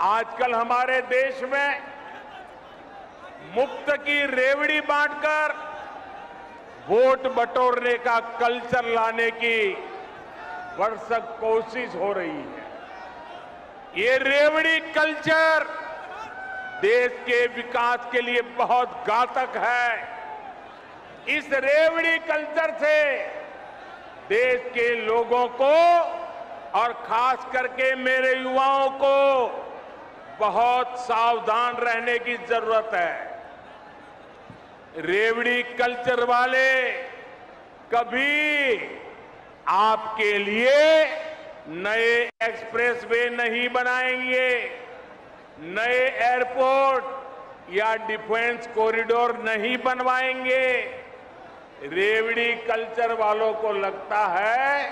आजकल हमारे देश में मुफ़्त की रेवड़ी बांटकर वोट बटोरने का कल्चर लाने की भरसक कोशिश हो रही है। ये रेवड़ी कल्चर देश के विकास के लिए बहुत घातक है। इस रेवड़ी कल्चर से देश के लोगों को और खास करके मेरे युवाओं को बहुत सावधान रहने की ज़रूरत है। रेवड़ी कल्चर वाले, कभी आपके लिए नए एक्सप्रेसवे नहीं बनाएँगे। नए एयरपोर्ट या डिफेंस कॉरिडोर नहीं बनवाएँगे। रेवड़ी कल्चर वालों को लगता है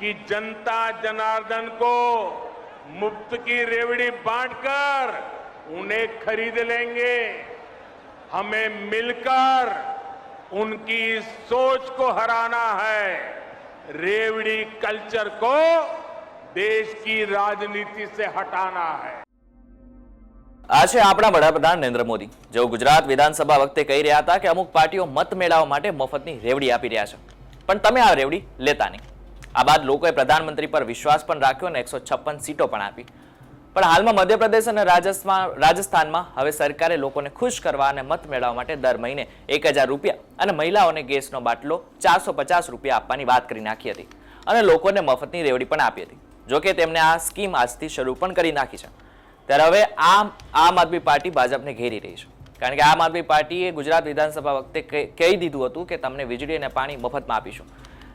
कि जनता जनार्दन को मुफ्त की रेवड़ी बांटकर उन्हें खरीद लेंगे हमें मिलकर उनकी इस सोच को हराना है रेवड़ी कल्चर को देश की राजनीति से हटाना है આ છે આપણા વડાપ્રધાન નરેન્દ્ર મોદી જેઓ ગુજરાત વિધાનસભા વખતે કહી રહ્યા હતા કે અમુક પાર્ટીઓ મત મેળવવા માટે મફતની રેવડી આપી રહ્યા છે પણ તમે આ રેવડી લેતા નહીં આ બાદ લોકોએ પ્રધાનમંત્રી પર વિશ્વાસ પણ રાખ્યો અને એકસો છપ્પન સીટો પણ આપી. પણ હાલમાં મધ્યપ્રદેશ અને રાજસ્થાન રાજસ્થાનમાં હવે સરકારે લોકોને ખુશ કરવા અને મત મેળવવા માટે દર મહિને એક હજાર રૂપિયા અને મહિલાઓને ગેસનો બાટલો ચારસો પચાસ રૂપિયા આપવાની વાત કરી નાખી હતી અને લોકોને મફતની રેવડી પણ આપી હતી. જોકે તેમણે આ સ્કીમ આજથી શરૂ પણ કરી નાખી છે. ત્યારે હવે આમ આમ આદમી પાર્ટી ભાજપને ઘેરી રહી છે. કારણ કે આમ આદમી પાર્ટીએ ગુજરાત વિધાનસભા વખતે કહી દીધું હતું કે તમને વીજળી અને પાણી મફતમાં આપીશું.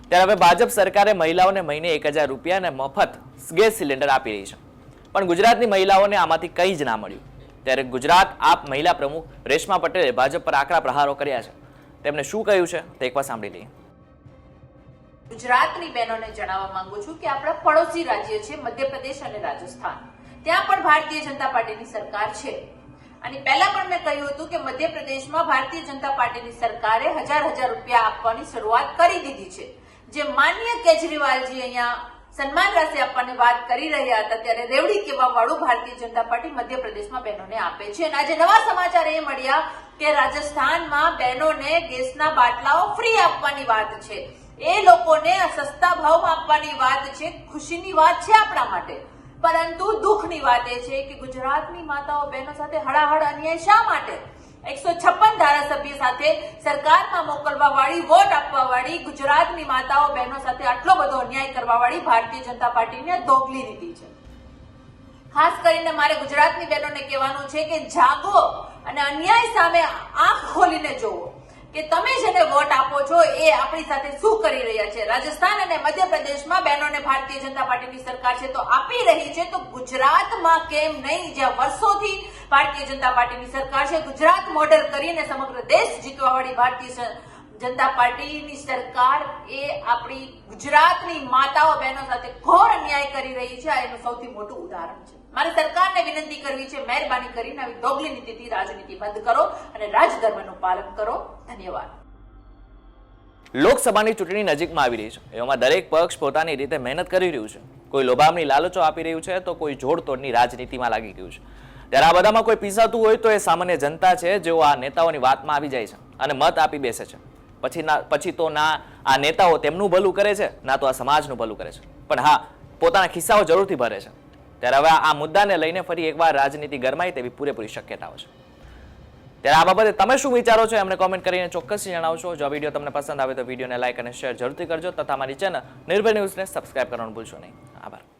ત્યારે હવે ભાજપ સરકારે મહિલાઓને મહિને એક હજાર રૂપિયા અને મફત ગેસ સિલિન્ડર આપી રહી છે. પણ ગુજરાતની મહિલાઓને આમાંથી કંઈ જ ના મળ્યું. ત્યારે ગુજરાત આપ મહિલા પ્રમુખ રેશમા પટેલે ભાજપ પર આકરા પ્રહારો કર્યા છે. તેમણે શું કહ્યું છે તે એકવાર સાંભળી લઈએ. ગુજરાતની બહેનોને જણાવવા માંગુ છું કે આપણા પડોશી રાજ્ય છે મધ્યપ્રદેશ અને રાજસ્થાન. ત્યાં પણ ભારતીય જનતા પાર્ટીની સરકાર છે. અને પહેલા પણ મેં કહ્યું હતું કે મધ્યપ્રદેશમાં ભારતીય જનતા પાર્ટીની સરકારે હજાર હજાર રૂપિયા આપવાની શરૂઆત કરી દીધી છે. જે માન્ય કેજરીવાલજી અહીંયા સન્માન રાશિ આપવાની વાત કરી રહ્યા હતા, ત્યારે રેવડી કહેવા વાળું ભારતીય જનતા પાર્ટી મધ્યપ્રદેશમાં બહેનોને આપે છે. અને આજે નવા સમાચાર એ મળ્યા કે રાજસ્થાનમાં બહેનોને ગેસના બાટલાઓ ફ્રી આપવાની વાત છે. એ લોકોને સસ્તા ભાવમાં આપવાની વાત છે, ખુશીની વાત છે આપણા માટે. પરંતુ દુઃખની વાત એ છે કે ગુજરાતની માતાઓ બહેનો સાથે હળાહળ અન્યાય શા માટે? એકસો છપ્પન ધારાસભ્ય સાથે સરકારમાં મોકલવા વોટ આપવા ગુજરાતની માતાઓ, બહેનો સાથે આટલો બધો અન્યાય કરવા ભારતીય જનતા પાર્ટીને દોગલી દીધી છે. ખાસ કરીને મારે ગુજરાતની બહેનોને કહેવાનું છે કે જાગો અને અન્યાય સામે આંખ ખોલીને જોવો. કે તમે જેને વોટ આપો છો એ આપણી સાથે શું કરી રહ્યા છે? રાજસ્થાન અને મધ્યપ્રદેશમાં બહેનોને ભારતીય જનતા પાર્ટીની સરકાર છે તો આપી રહી છે તો ગુજરાતમાં કેમ નહીં? જ્યાં વર્ષોથી ભારતીય જનતા પાર્ટીની સરકાર છે, ગુજરાત મોડલ કરીને સમગ્ર દેશ જીતવા વાળી ભારતીય જનતા પાર્ટીની સરકાર એ આપણી ગુજરાતની માતાઓ બહેનો સાથે ઘોર અન્યાય કરી રહી છે. આ એનું સૌથી મોટું ઉદાહરણ છે. મારે સરકારને વિનંતી કરવી છે, મહેરબાની કરીને આવી દોગલી નીતિથી રાજનીતિ બંધ કરો અને રાજધર્મનું પાલન કરો. ધન્યવાદ. લોકસભાની ચૂંટણી નજીકમાં આવી રહી છે. એવામાં દરેક પક્ષ પોતાની રીતે મહેનત કરી રહ્યું છે. કોઈ લોભામણી લાલચો આપી રહ્યું છે તો કોઈ જોડતોડની રાજનીતિમાં લાગી ગયું છે. ત્યારે આ બધામાં કોઈ પીસાતું હોય તો એ સામાન્ય જનતા છે જેઓ આ નેતાઓની વાતમાં આવી જાય છે અને મત આપી બેસે છે. પછી ના, પછી તો ના, આ નેતાઓ તેમનું ભલું કરે છે, ના તો આ સમાજનું ભલું કરે છે. પણ હા, પોતાના ખિસ્સાઓ જરૂરથી ભરે છે. ત્યારે હવે આ મુદ્દાને લઈને ફરી એકવાર રાજનીતિ ગરમાય તેવી પૂરેપૂરી શક્યતાઓ છે. ત્યારે આ બાબતે તમે શું વિચારો છો એમને કોમેન્ટ કરીને ચોક્કસથી જણાવશો. જો વીડિયો તમને પસંદ આવે તો વિડીયોને લાઇક અને શેર જરૂરથી કરજો તથા મારી ચેનલ નિર્ભય ન્યૂઝને સબસ્ક્રાઇબ કરવાનું ભૂલશો નહીં. આભાર.